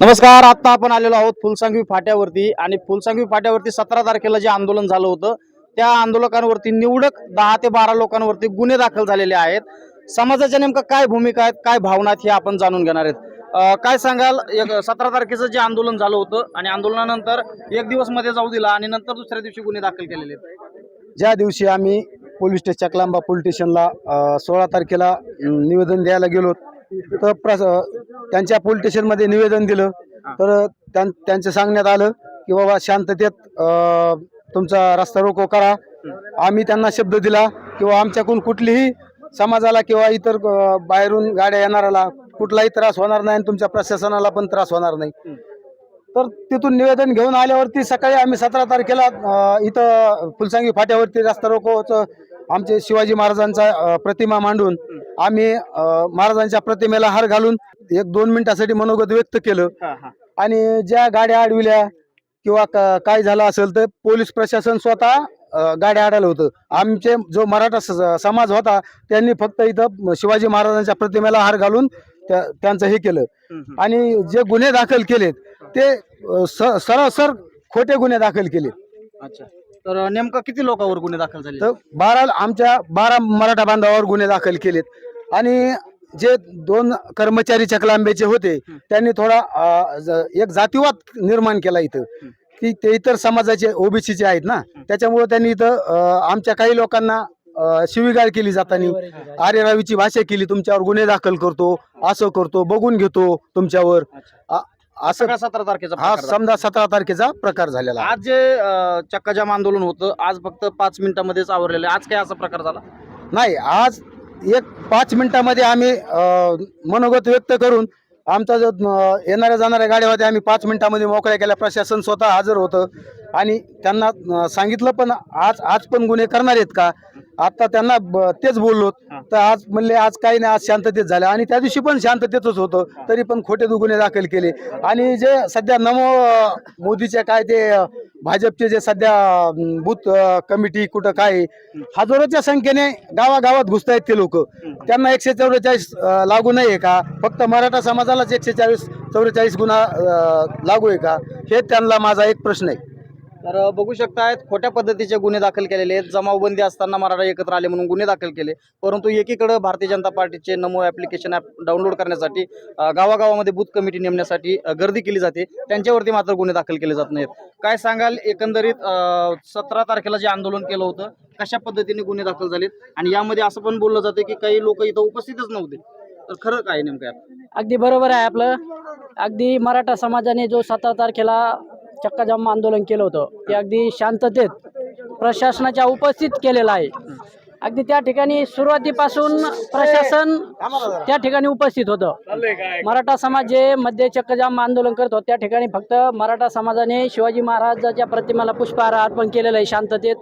नमस्कार आता आपण आलेलो आहोत फुलसांगवी फाट्यावरती आणि फुलसांगवी फाट्यावरती सतरा तारखेला जे आंदोलन झालं होतं त्या आंदोलकांवरती निवडक दहा ते बारा लोकांवरती गुन्हे दाखल झालेले आहेत. समाजाच्या नेमकं काय भूमिका आहेत काय भावना आहेत हे आपण जाणून घेणार आहेत. काय सांगाल एक सतरा तारखेचं जे आंदोलन झालं होतं आणि आंदोलनानंतर एक दिवसमध्ये जाऊ दिला आणि नंतर दुसऱ्या दिवशी गुन्हे दाखल केलेले आहेत? ज्या दिवशी आम्ही पोलीस स्टेशन चकलांबा पोलीस स्टेशनला सोळा तारखेला निवेदन द्यायला गेलो तर प्रस त्यांच्या पोलीस स्टेशनमध्ये निवेदन दिलं. तर त्यां त्यांचं सांगण्यात आलं की बाबा शांततेत तुमचा रस्ता रोको करा. आम्ही त्यांना शब्द दिला किंवा आमच्याकडून कुठलीही समाजाला किंवा इतर बाहेरून गाड्या येणाऱ्याला कुठलाही त्रास होणार नाही आणि तुमच्या प्रशासनाला पण त्रास होणार नाही. तर तिथून निवेदन घेऊन आल्यावरती सकाळी आम्ही सतरा तारखेला इथं फुलसांगी फाट्यावरती रस्ता रोकोचं आमचे शिवाजी महाराजांचा प्रतिमा मांडून आम्ही महाराजांच्या प्रतिमेला हार घालून एक दोन मिनिटासाठी मनोगत व्यक्त केलं. आणि ज्या गाड्या अडविल्या किंवा काय झालं असेल तर पोलीस प्रशासन स्वतः गाड्या अडवलं होतं. आमचे जो मराठा समाज होता त्यांनी फक्त इथं शिवाजी महाराजांच्या प्रतिमेला हार घालून त्या- त्यांचं हे केलं. आणि जे गुन्हे दाखल केलेत ते सरसर खोटे गुन्हे दाखल केले अच्छा. तर नेमकं किती लोकांवर गुन्हे दाखल झाले तर बारा आमच्या बारा मराठा बांधवावर गुन्हे दाखल केलेत. आणि जे दोन कर्मचारी चकलांबेचे होते त्यांनी थोडा अ, ज- एक जातीवाद निर्माण केला इथं. की ते इतर समाजाचे ओबीसीचे आहेत ना. त्याच्यामुळे त्यांनी इथं अ, आमच्या काही लोकांना अ, शिवीगाळ केली जाताना आर्यरावीची भाषा केली तुमच्यावर गुन्हे दाखल करतो असं करतो बघून घेतो तुमच्यावर. आ- असं सगळा सतरा तारखेचा हा प्रकार झाला. समजा सतरा तारखेचा प्रकार झालेला आहे. आज जे अं, चक्काजाम आंदोलन होतं आज फक्त पाच मिनिटामध्येच आवरलेलं आहे. आज काय असा प्रकार झाला नाही आज एक पाच मिनिटामध्ये आम्ही अ, मनोगत व्यक्त करून आमचा जो अ, येणाऱ्या जाणाऱ्या गाड्या होत्या आम्ही पाच मिनिटामध्ये मोकळ्या केल्या प्रशासन स्वतः हजर होतं आणि त्यांना अ, सांगितलं पण आज आज पण गुन्हे करणार आहेत का आता त्यांना तेच बोललो. तर आज म्हणले आज काही नाही आज शांततेत झालं. आणि त्या दिवशी पण शांततेतच होतं. तरी पण खोटे गुन्हे दाखल केले. आणि जे सध्या नमो अ, मोदीचे काय ते भाजपचे जे सध्या बूथ कमिटी कुठं काय हजारोच्या संख्येने गावागावात घुसतायत ते लोक. त्यांना एकशे चौवेचाळीस लागू नाही आहे का? फक्त मराठा समाजालाच एकशे चाळीस चौवेचाळीस गुन्हा लागू आहे का? हे त्यांना माझा एक प्रश्न आहे. तर बघू शकतायत खोट्या पद्धतीचे गुन्हे दाखल केलेले आहेत. जमावबंदी असताना मराठा एकत्र आले म्हणून गुन्हे दाखल केले. परंतु एकीकडे भारतीय जनता पार्टीचे नमो ॲप्लिकेशन ॲप डाउनलोड करण्यासाठी गावागावामध्ये बूथ कमिटी नेमण्यासाठी गर्दी केली जाते. त्यांच्यावरती मात्र गुन्हे दाखल केले जात नाहीत. काय सांगाल? एकंदरीत सतरा तारखेला जे आंदोलन केलं होतं कशा पद्धतीने गुन्हे दाखल झालेत? आणि यामध्ये असं पण बोललं जातं की काही लोक इथं उपस्थितच नव्हते. तर खरं काय नेमकं अगदी बरोबर आहे आपलं. अगदी मराठा समाजाने जो सतरा तारखेला चक्काजाम आंदोलन केलं होतं. ते अगदी शांततेत प्रशासनाच्या उपस्थित केलेलं आहे. अगदी त्या ठिकाणी सुरुवातीपासून प्रशासन त्या ठिकाणी उपस्थित होतं. मराठा समाज जे मध्ये चक्कजाम आंदोलन करत होतं त्या ठिकाणी फक्त मराठा समाजाने शिवाजी महाराजाच्या प्रतिमेला पुष्पहार अर्पण केलेलं आहे शांततेत.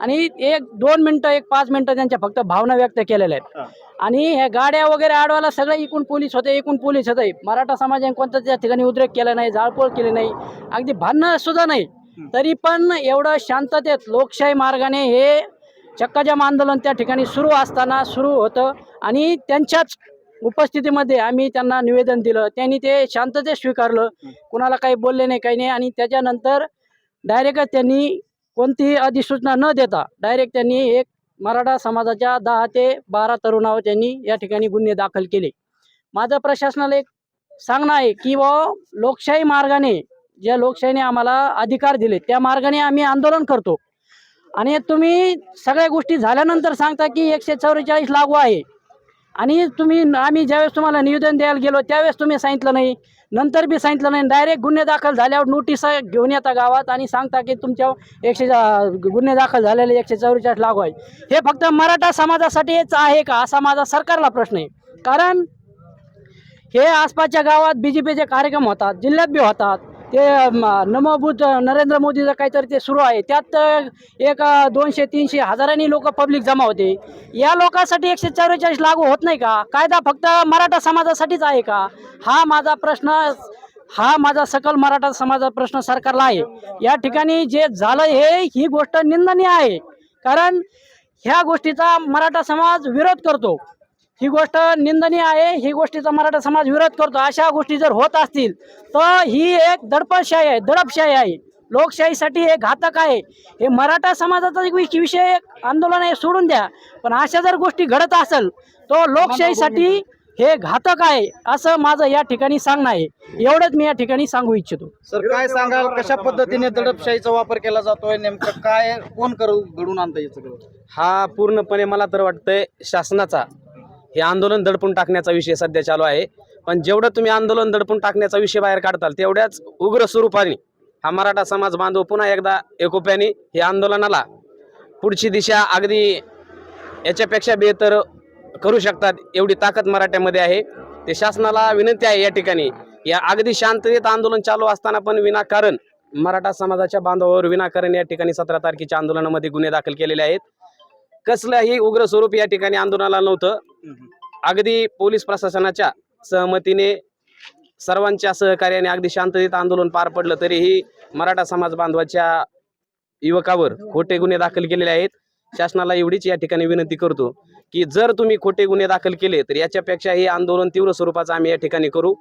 आणि एक दोन मिनटं एक पाच मिनटं त्यांच्या फक्त भावना व्यक्त केलेल्या आहेत. आणि ह्या गाड्या वगैरे अडवायला सगळे एकूण पोलीस होते एकूण पोलीस होते. मराठा समाजाने कोणतं त्या ठिकाणी उद्रेक केला नाही जाळपोळ केली नाही. अगदी भांडणं सुद्धा नाही. तरी पण एवढं शांततेत लोकशाही मार्गाने हे चक्काजाम आंदोलन त्या ठिकाणी सुरू असताना सुरू होतं. आणि त्यांच्याच उपस्थितीमध्ये आम्ही त्यांना निवेदन दिलं. त्यांनी ते शांततेत स्वीकारलं. कुणाला काही बोलले नाही काही नाही. आणि त्याच्यानंतर डायरेक्टच त्यांनी कोणतीही अधिसूचना न देता डायरेक्ट त्यांनी एक मराठा समाजाच्या दहा ते बारा तरुणावर त्यांनी या ठिकाणी गुन्हे दाखल केले. माझं प्रशासनाला एक सांगणं आहे की व लोकशाही मार्गाने ज्या लोकशाहीने आम्हाला अधिकार दिले त्या मार्गाने आम्ही आंदोलन करतो. आणि तुम्ही सगळ्या गोष्टी झाल्यानंतर सांगता की एकशे चौवेचाळीस लागू आहे. आणि तुम्ही आम्ही ज्यावेळेस तुम्हाला निवेदन द्यायला गेलो त्यावेळेस तुम्ही सांगितलं नाही. नंतर बी सांगितलं नाही. डायरेक्ट गुन्हे दाखल झाल्यावर नोटीस घेऊन येता गावात आणि सांगता की तुमच्या एकशे गुन्हे दाखल झालेले एकशे चौवेचाळीस लागू आहे हे फक्त मराठा समाजासाठीच आहे का? असा माझा सरकारला प्रश्न आहे. कारण हे आसपासच्या गावात बी जे पीचे कार्यक्रम होतात जिल्ह्यात बी होतात. ते नमोभूत नमो बुद्ध नरेंद्र मोदीचं काहीतरी ते सुरू आहे. त्यात एक दोनशे तीनशे हजारांनी लोक पब्लिक जमा होते. या लोकांसाठी एकशे चव्वेचाळीस लागू होत नाही का? कायदा फक्त मराठा समाजासाठीच आहे का? हा माझा प्रश्न हा माझा सकल मराठा समाजाचा प्रश्न सरकारला आहे. या ठिकाणी जे झालं हे ही गोष्ट निंदनीय आहे. कारण ह्या गोष्टीचा मराठा समाज विरोध करतो. ही गोष्ट निंदनीय आहे. ही गोष्टीचा मराठा समाज विरोध करतो. अशा गोष्टी जर होत असतील तर ही एक दडपशाही आहे दडपशाही आहे. लोकशाहीसाठी हे घातक आहे. हे मराठा समाजाचा एक विष- विषय आंदोलन आहे सोडून द्या. पण अशा जर गोष्टी घडत असेल तो लोकशाहीसाठी हे घातक आहे असं माझं या ठिकाणी सांगणं आहे. एवढंच मी या ठिकाणी सांगू इच्छितो. सर काय सांगाल? कशा पद्धतीने दडपशाहीचा वापर केला जातोय? नेमकं काय कोण करू घडून आणतं हे सगळं? हा पूर्णपणे मला तर वाटतंय शासनाचा हे आंदोलन दडपून टाकण्याचा विषय सध्या चालू आहे. पण जेवढं तुम्ही आंदोलन दडपून टाकण्याचा विषय बाहेर काढताल तेवढ्याच उग्र स्वरूपाने हा मराठा समाज बांधव पुन्हा एकदा एकोप्याने हे आंदोलनाला पुढची दिशा अगदी याच्यापेक्षा बेहतर करू शकतात एवढी ताकद मराठ्यामध्ये आहे. ते शासनाला विनंती आहे या ठिकाणी. या अगदी शांततेत आंदोलन चालू असताना पण विनाकारण मराठा समाजाच्या बांधवावर विनाकारण या ठिकाणी सतरा तारखेच्या आंदोलनामध्ये गुन्हे दाखल केलेले आहेत. कसलंही उग्र स्वरूप या ठिकाणी आंदोलनाला नव्हतं. अगदी पोलीस प्रशासनाच्या सहमतीने सर्वांच्या सहकार्याने अगदी शांततेत आंदोलन पार पडलं तरीही मराठा समाज बांधवाच्या युवकावर खोटे गुन्हे दाखल केलेले आहेत. शासनाला एवढीच या ठिकाणी विनंती करतो की जर तुम्ही खोटे गुन्हे दाखल केले तर याच्यापेक्षा हे आंदोलन तीव्र स्वरूपाचं आम्ही या ठिकाणी करू.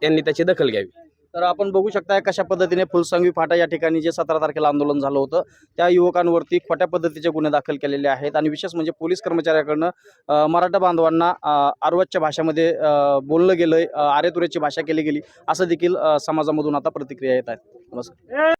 त्यांनी त्याची दखल घ्यावी. तर आपण बघू शकताय कशा पद्धतीने फुलसंगवी फाटा या ठिकाणी जे सतरा तारखेला आंदोलन झालं होतं त्या युवकांवरती खोट्या पद्धतीचे गुन्हे दाखल केलेले आहेत. आणि विशेष म्हणजे पोलीस कर्मचाऱ्याकडनं मराठा बांधवांना अ, आरवतच्या भाषेमध्ये बोललं गेलंय अ, आरेतुरेची भाषा केली गेली असं देखील समाजामधून आता प्रतिक्रिया येत आहेत. नमस्कार.